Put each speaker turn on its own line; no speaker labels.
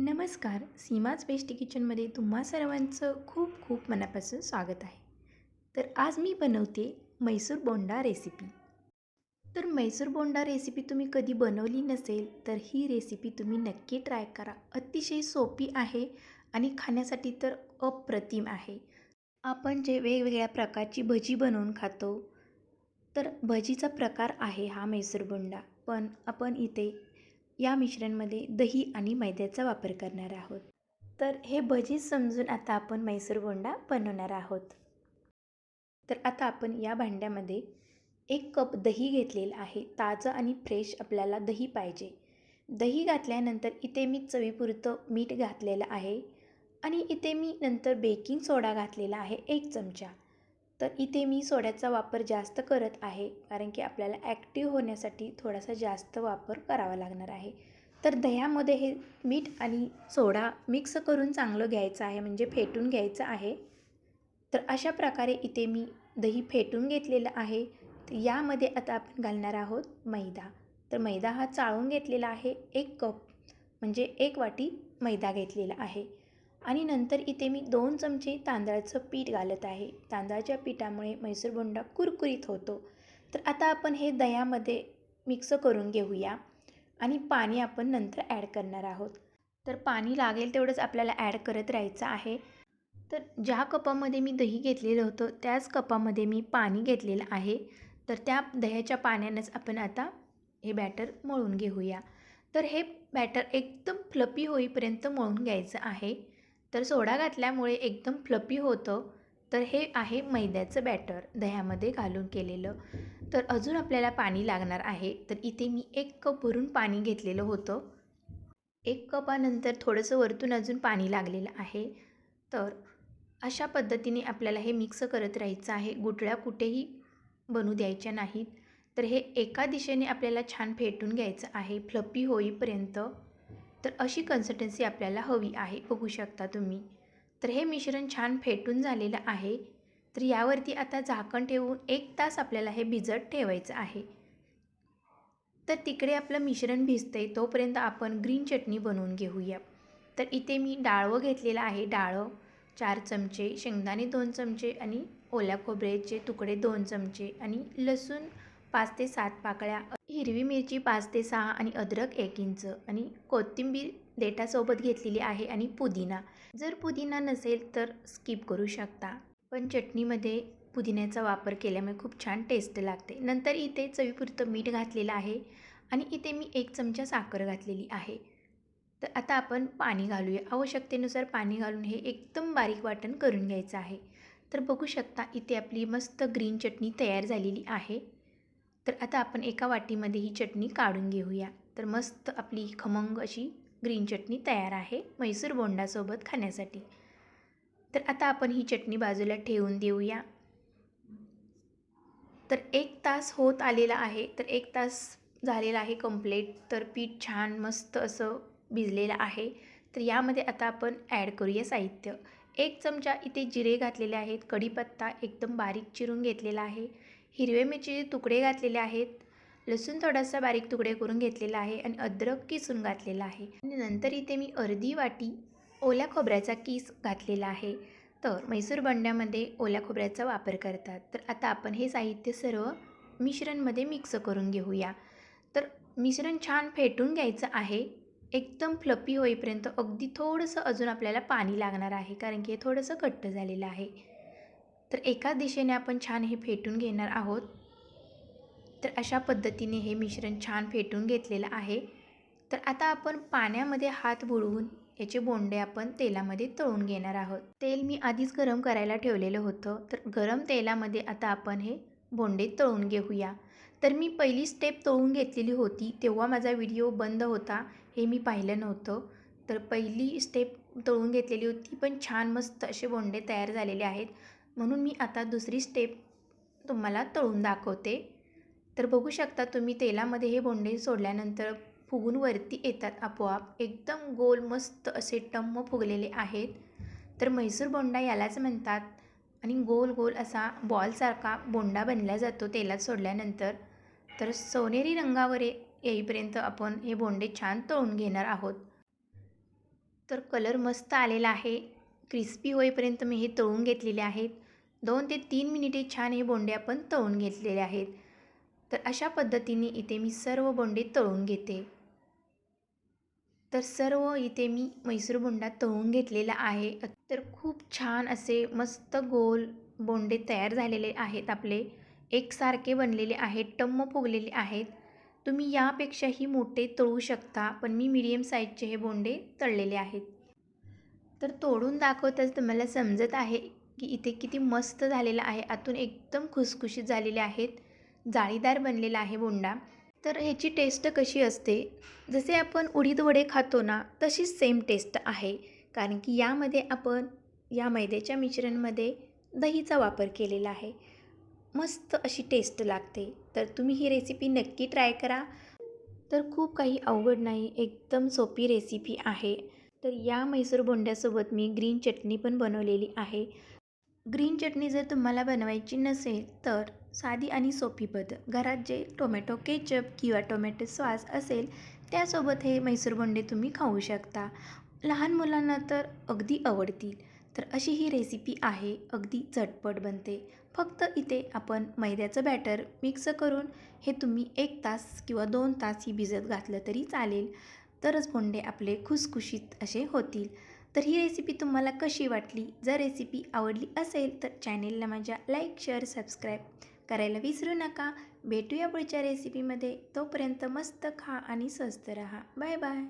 नमस्कार. सीमाच बेस्टी किचनमध्ये तुम्हा सर्वांचं खूप खूप मनापासून स्वागत आहे. तर आज मी बनवते मैसूर बोंडा रेसिपी. तर मैसूर बोंडा रेसिपी तुम्ही कधी बनवली नसेल तर ही रेसिपी तुम्ही नक्की ट्राय करा. अतिशय सोपी आहे आणि खाण्यासाठी तर अप्रतिम आहे. आपण जे वेगवेगळ्या प्रकारची भजी बनवून खातो तर भजीचा प्रकार आहे हा मैसूर बोंडा. पण आपण इथे या मिश्रणमध्ये दही आणि मैद्याचा वापर करणार आहोत. तर हे भजी समजून आता आपण मैसूर बोंडा बनवणार आहोत. तर आता आपण या भांड्यामध्ये एक कप दही घेतलेलं आहे. ताजं आणि फ्रेश आपल्याला दही पाहिजे. दही घातल्यानंतर इथे मी चवीपुरतं मीठ घातलेलं आहे. आणि इथे मी नंतर बेकिंग सोडा घातलेला आहे एक चमचा. तर इथे मी सोड्याचा वापर जास्त करत आहे कारण की आपल्याला ॲक्टिव्ह होण्यासाठी थोडासा जास्त वापर करावा लागणार आहे. तर दह्यामध्ये हे मीठ आणि सोडा मिक्स करून चांगलं घ्यायचं आहे म्हणजे फेटून घ्यायचं आहे. तर अशा प्रकारे इथे मी दही फेटून घेतलेलं आहे. यामध्ये आता आपण घालणार आहोत मैदा. तर मैदा हा चाळून घेतलेला आहे एक कप म्हणजे एक वाटी मैदा घेतलेला आहे. आणि नंतर इथे मी दोन चमचे तांदळाचं पीठ घालत आहे. तांदळाच्या पिठामुळे मैसूर बोंडा कुरकुरीत होतो. तर आता आपण हे दह्यामध्ये मिक्स करून घेऊया आणि पाणी आपण नंतर ॲड करणार आहोत. तर पाणी लागेल तेवढंच आपल्याला ॲड करत राहायचं आहे. तर ज्या कपामध्ये मी दही घेतलेलं होतं त्याच कपामध्ये मी पाणी घेतलेलं आहे. तर त्या दह्याच्या पाण्यानंच आपण आता हे बॅटर मळून घेऊया. तर हे बॅटर एकदम फ्लपी होईपर्यंत मळून घ्यायचं आहे. तर सोडा घातल्यामुळे एकदम फ्लपी होतं. तर हे आहे मैद्याचं बॅटर. दह्यामध्ये घालून केलेलं. तर अजून आपल्याला पाणी लागणार आहे. तर इथे मी एक कप भरून पाणी घेतलेलं होतं. एक कपानंतर थोडंसं वरतून अजून पाणी लागलेलं आहे. तर अशा पद्धतीने आपल्याला हे मिक्स करत राहायचं आहे. गुटळ्या कुठेही बनू द्यायच्या नाहीत. तर हे एका दिशेने आपल्याला छान फेटून घ्यायचं आहे. फ्लपी होईपर्यंत. तर अशी कन्सिस्टन्सी आपल्याला हवी आहे. बघू शकता तुम्ही. तर हे मिश्रण छान फेटून झालेलं आहे. तर यावरती आता झाकण ठेवून एक तास आपल्याला हे भिजत ठेवायचं आहे. तर तिकडे आपलं मिश्रण भिजतंय आहे तोपर्यंत आपण ग्रीन चटणी बनवून घेऊया. तर इथे मी डाळवं घेतलेलं आहे. डाळं चार चमचे शेंगदाणे दोन चमचे आणि ओल्या खोबऱ्याचे तुकडे दोन चमचे आणि लसूण पाच ते सात पाकळ्या हिरवी मिरची पाच ते सहा आणि अद्रक एक इंच आणि कोथिंबीर देठासोबत घेतलेली आहे आणि पुदिना. जर पुदिना नसेल तर स्किप करू शकता. पण चटणीमध्ये पुदिन्याचा वापर केल्यामुळे खूप छान टेस्ट लागते. नंतर इथे चवीपुरतं मीठ घातलेलं आहे आणि इथे मी एक चमचा साखर घातलेली आहे. तर आता आपण पाणी घालूया. आवश्यकतेनुसार पाणी घालून हे एकदम बारीक वाटण करून घ्यायचं आहे. तर बघू शकता इथे आपली मस्त ग्रीन चटणी तयार झालेली आहे. तर आता आपण एका वाटीमध्ये ही चटणी काढून घेऊया. तर मस्त आपली खमंग अशी ग्रीन चटणी तयार आहे मैसूर बोंडासोबत खाण्यासाठी. तर आता आपण ही चटणी बाजूला ठेवून देऊया. तर एक तास होत आलेला आहे. तर एक तास झालेला आहे कंप्लेट तर पीठ छान मस्त असं भिजलेलं आहे. तर यामध्ये आता आपण ॲड करूया साहित्य. एक चमचा इथे जिरे घातलेले आहेत. कढीपत्ता एकदम बारीक चिरून घेतलेला आहे. हिरवे मिरचीचे तुकडे घातलेले आहेत. लसूण थोडासा बारीक तुकडे करून घेतलेला आहे आणि अद्रक किसून घातलेला आहे. आणि नंतर इथे मी अर्धी वाटी ओल्या खोबऱ्याचा किस घातलेला आहे. तर मैसूर बंड्यामध्ये ओल्या खोबऱ्याचा वापर करतात. तर आता आपण हे साहित्य सर्व मिश्रणमध्ये मिक्स करून घेऊया. तर मिश्रण छान फेटून घ्यायचं आहे. एकदम फ्लपी होईपर्यंत अगदी थोडंसं अजून आपल्याला पाणी लागणार आहे कारण की हे थोडंसं घट्ट झालेलं आहे. तर एका दिशेने आपण छान हे फेटून घेणार आहोत. तर अशा पद्धतीने हे मिश्रण छान फेटून घेतलेलं आहे. तर आता आपण पाण्यामध्ये हात बुडवून याचे बोंडे आपण तेलामध्ये तळून घेणार आहोत. तेल मी आधीच गरम करायला ठेवलेलं होतं. तर गरम तेलामध्ये आता आपण हे बोंडे तळून घेऊया. तर मी पहिली स्टेप तळून घेतलेली होती. तेव्हा माझा व्हिडिओ बंद होता. हे मी पाहिलं नव्हतं. तर पहिली स्टेप तळून घेतलेली होती. पण छान मस्त असे बोंडे तयार झालेले आहेत. म्हणून मी आता दुसरी स्टेप तुम्हाला तळून दाखवते. तर बघू शकता तुम्ही तेलामध्ये हे बोंडे सोडल्यानंतर फुगून वरती येतात आपोआप. एकदम गोल मस्त असे टम्म फुगलेले आहेत. तर म्हैसूर बोंडा यालाच म्हणतात. आणि गोल गोल असा बॉलसारखा बोंडा बनला जातो तेलात सोडल्यानंतर. तर सोनेरी रंगावर येईपर्यंत आपण हे बोंडे छान तळून घेणार आहोत. तर कलर मस्त आलेला आहे. क्रिस्पी होईपर्यंत मी हे तळून घेतलेले आहेत. दोन ते तीन मिनिटे छान हे बोंडे आपण तळून घेतलेले आहेत. तर अशा पद्धतीने इथे मी सर्व बोंडे तळून घेते. तर सर्व इथे मी मैसूर बोंडा तळून घेतलेला आहे. तर खूप छान असे मस्त गोल बोंडे तयार झालेले आहेत आपले. एकसारखे बनलेले आहेत टम्म फुगलेले आहेत. तुम्ही यापेक्षाही मोठे तळू शकता पण मी मीडियम साईजचे हे बोंडे तळलेले आहेत. तर तोडून दाखवताच तुम्हाला समजत आहे की इथे किती मस्त झालेलं आहे. आतून एकदम खुसखुशीत झालेले आहेत. जाळीदार बनलेला आहे बोंडा. तर ह्याची टेस्ट कशी असते? जसे आपण उडीद वडे खातो ना तशीच सेम टेस्ट आहे. कारण की यामध्ये आपण या मैद्याच्या मिश्रणमध्ये दहीचा वापर केलेला आहे. मस्त अशी टेस्ट लागते. तर तुम्ही ही रेसिपी नक्की ट्राय करा. तर खूप काही अवघड नाही एकदम सोपी रेसिपी आहे. तर या मैसूर बोंड्यासोबत मी ग्रीन चटणी पण बनवलेली आहे. ग्रीन चटणी जर तुम्हाला बनवायची नसेल तर साधी आणि सोपी पद्धत. घरात जे टोमॅटो केचप किंवा टोमॅटो सॉस असेल त्यासोबत हे मैसूर बोंडे तुम्ही खाऊ शकता. लहान मुलांना तर अगदी आवडतील. तर अशी ही रेसिपी आहे अगदी झटपट बनते. फक्त इथे आपण मैद्याचं बॅटर मिक्स करून हे तुम्ही एक तास किंवा दोन तास ही भिजत घातलं तरी चालेल. तरच बोंडे आपले खुसखुशीत असे होतील. तर ही रेसिपी तुम्हाला कशी वाटली? जर रेसिपी आवडली असेल तर चॅनेलला माझ्या लाईक शेअर सबस्क्राईब करायला विसरू नका. भेटूया पुढच्या रेसिपीमध्ये तोपर्यंत मस्त खा आणि स्वस्त रहा. Bye bye